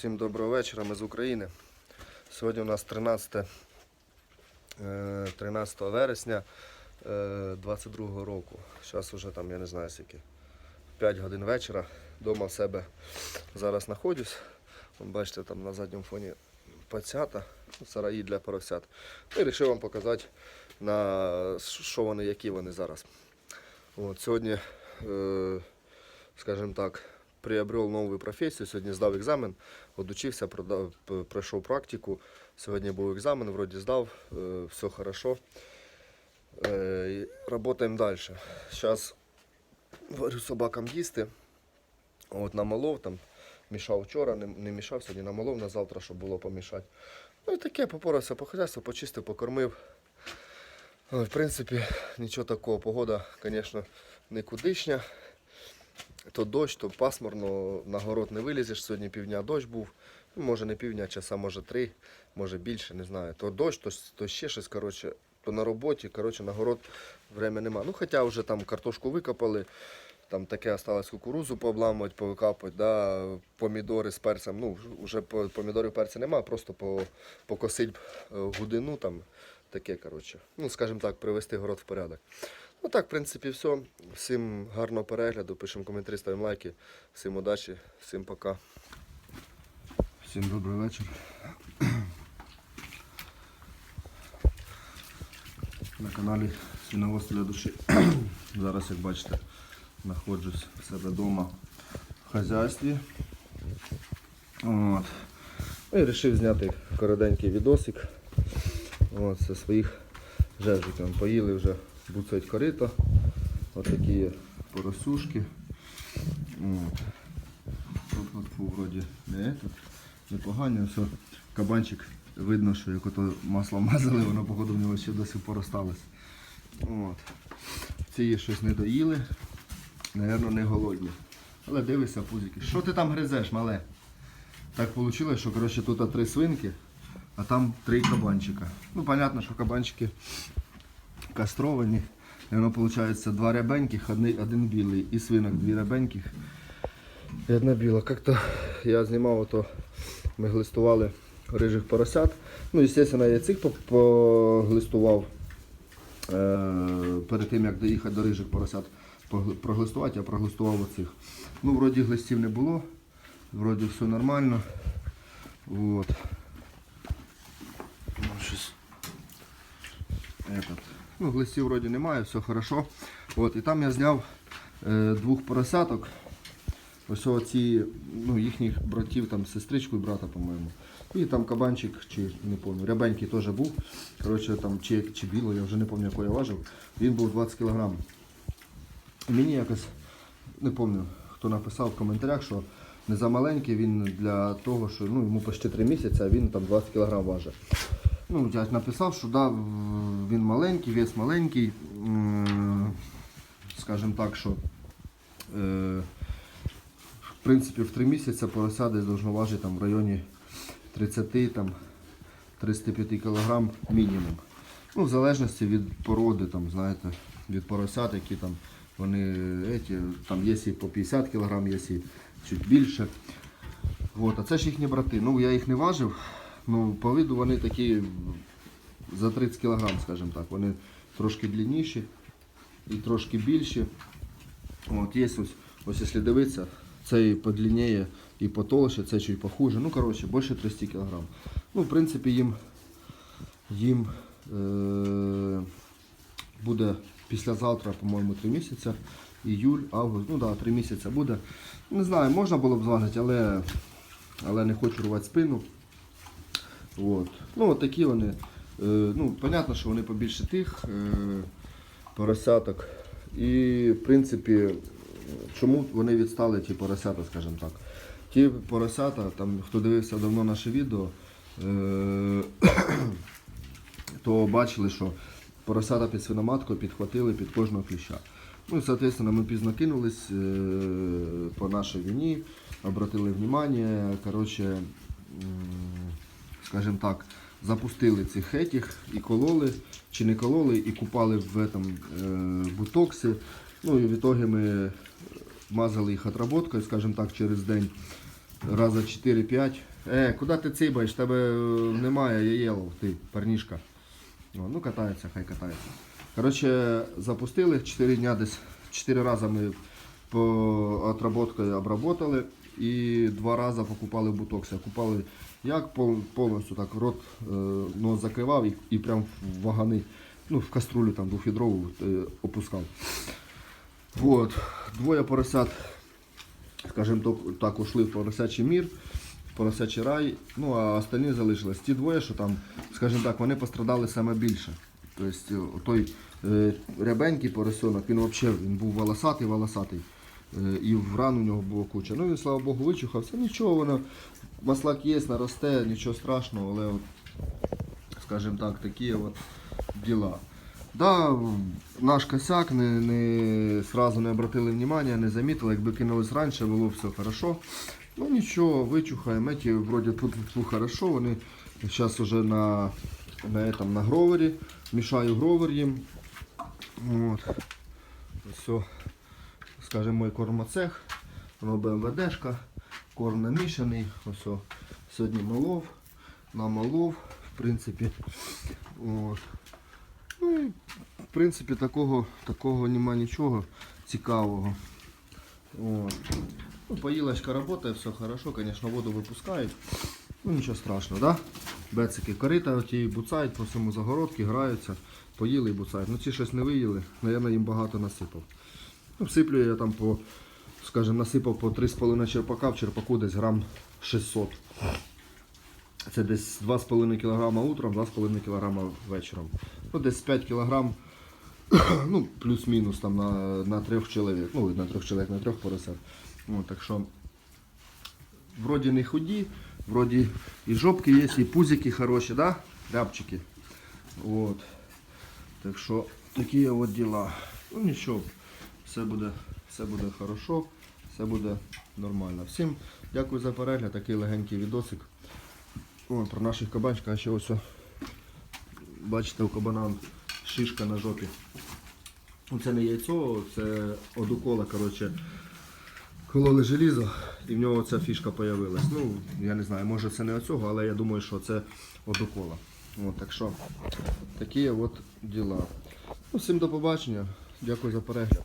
Всім доброго вечора, ми з України. Сьогодні у нас 13, е, 13 вересня е, 22 року. Зараз вже там, я не знаю скільки, 5 годин вечора. Дома в себе зараз знаходжусь. Бачите, там на задньому фоні пацята, сараї для поросят. І вирішив вам показати, на що вони, які вони зараз. От, сьогодні, е, скажімо так, приобрел нову професію. Сьогодні здав екзамен, одучився, продав, пройшов практику. Сьогодні був екзамен, вроді здав, е, все хорошо. І Работаємо далі. Зараз варю собакам їсти. От намолов там, мішав вчора, не, не мішав, сьогодні намолов на завтра, щоб було помішати. Ну і таке, попорався по хазяйству, почистив, покормив. Ну, В принципі, нічого такого. Погода, звісно, никудишня. То дощ, то пасмурно, на город не вилізеш. Сьогодні півдня дощ був. Ну, може не півдня, часа, може три, може більше, не знаю. То дощ, то, то ще щось, коротше, то на роботі, коротше, на город время нема. Ну, хоча вже там картошку викопали, там таке осталось кукурузу пообламувати, повикапувати, да, помідори з перцем. Ну, вже по- помідорів перця нема, просто по, покосить е, гудину там. Таке, коротше. Ну, скажімо так, привести город в порядок. Ну так, в принципі, все. Всім гарного перегляду, пишемо коментарі, ставимо лайки. Всім удачі, всім пока. Всім добрий вечір. На каналі Свіновоз для душі. Зараз, як бачите, знаходжусь в себе вдома в хазяйстві. От. Ну і вирішив зняти коротенький відосик. От, це своїх жевжиків. Поїли вже буцають корито. Ось такі є поросюшки. Тут вроді не, этот, непогані, все. Кабанчик видно, що як ото масло мазали, воно походу в нього ще до сих пор. От. Ці щось не доїли, Навірно, не голодні. Але дивися, пузики. Що ти там гризеш, мале? Так вийшло, що коротше, тут три свинки, а там три кабанчика. Ну, понятно, що кабанчики кастровані. І воно виходить два рябеньких, один, білий. І свинок дві рябеньких. І одна біла. Як-то я знімав, ото ми глистували рижих поросят. Ну, звісно, я цих поглистував е, перед тим, як доїхати до рижих поросят проглистувати, я проглистував оцих. Ну, вроді глистів не було, вроді все нормально. Ну, щось этот. Ну, глистів вроді немає, все хорошо. От, і там я зняв е, двох поросяток. Ось оці, ну, їхніх братів, там, сестричку і брата, по-моєму. І там кабанчик, чи не пам'ятаю, рябенький теж був. Коротше, там, чи, чи біло, я вже не пам'ятаю, який я важив. Він був 20 кг. Мені якось, не пам'ятаю, хто написав в коментарях, що не замаленький він для того, що ну, йому почти 3 місяці, а він там 20 кг важить. Ну, я написав, що да, він маленький, вес маленький. Скажімо так, що е, в принципі в 3 місяці порося десь должно важити в районі 30 там, 35 кг мінімум. Ну, в залежності від породи, там, знаєте, від поросят, які там вони еті, там є і по 50 кг, є і чуть більше. От, а це ж їхні брати. Ну, я їх не важив. Ну, по виду вони такі за 30 кг, скажімо так. Вони трошки длинніші і трошки більші. От, є ось, ось якщо дивитися, цей подлінніє і потолще, цей чуть похуже. Ну, коротше, більше 30 кг. Ну, в принципі, їм, їм е, буде післязавтра, по-моєму, 3 місяці. Іюль, август, ну так, да, 3 місяці буде. Не знаю, можна було б зважити, але, але не хочу рвати спину. От. Ну, от такі вони. Е, ну, понятно, що вони побільше тих е, поросяток. І, в принципі, чому вони відстали ті поросята, скажімо так. Ті поросята, там, хто дивився давно наше відео, е, то бачили, що поросята під свиноматкою підхватили під кожного кліща. Ну і, соответственно, ми пізно кинулись по нашій війні, обратили внимание, короче, м, скажімо так, запустили цих хетіх і кололи, чи не кололи, і купали в этом, е, бутоксі. Ну і в итоге ми мазали їх отработкою, скажімо так, через день раза 4-5 Е, куди ти цибаєш? Тебе е, немає яєлов, ти, парнішка. О, ну катається, хай катається. Коротше, запустили 4 дня десь 4 рази ми по отработкою обработали і два рази покупали бутокси. Купали як повністю так рот е, нос закривав і, і прям в вагани, ну в каструлю там двохвідрову е, опускав. Вот. Двоє поросят, скажімо так, ушли в поросячий мір, в поросячий рай, ну а остальні залишились. Ті двоє, що там, скажімо так, вони пострадали саме більше. Тобто той е, рябенький поросенок, він взагалі він був волосатий, волосатий. Е, і в ран у нього було куча. Ну він, слава Богу, вичухався. Нічого, воно, маслак є, наросте, нічого страшного, але от, скажімо так, такі от діла. Да, наш косяк не, не сразу не обратили внимания, не замітили, якби кинулись раніше, було б все хорошо. Ну нічого, вичухаємо, эти вроде тут, хорошо, вони зараз уже на, на, этом, на гровері, мішаю гровер їм. От. Все, скажімо, мой кормоцех, воно БМВДшка, корм намішаний, ось сьогодні молов, намолов, в принципі. От. Ну і в принципі такого, такого нема нічого цікавого. От. Ну, поїлочка працює, все хорошо, звісно, воду випускають. Ну нічого страшного, да? Бецики корита оті буцають по всьому загородки, граються, поїли і буцають. Ну ці щось не виїли, наверное, їм багато насипав. Ну, всиплю я там по, скажімо, насипав по 3,5 черпака, в черпаку десь грам 600. Це десь 2,5 кг утром, 2,5 кг вечором. Ну, десь 5 кг, ну, плюс-мінус там на, на трьох чоловік. Ну, на трьох чоловік, на трьох поросят. Ну, так що, вроді не худі, вроді і жопки є, і пузики хороші, да? Рябчики. Вот. Так що такі от діла. Ну нічого, все буде, все буде хорошо, все буде нормально. Всім дякую за перегляд, такий легенький відосик. О, про наших кабанчиків, а ще ось. Бачите, у кабана шишка на жопі. Ну, Це не яйцо, це одукола, коротше. Кололи желізо і в нього ця фішка з'явилась. Ну, я не знаю, може це не оцього, але я думаю, що це одукола. От, так що такі от діла. Ну, всім до побачення. Дякую за перегляд.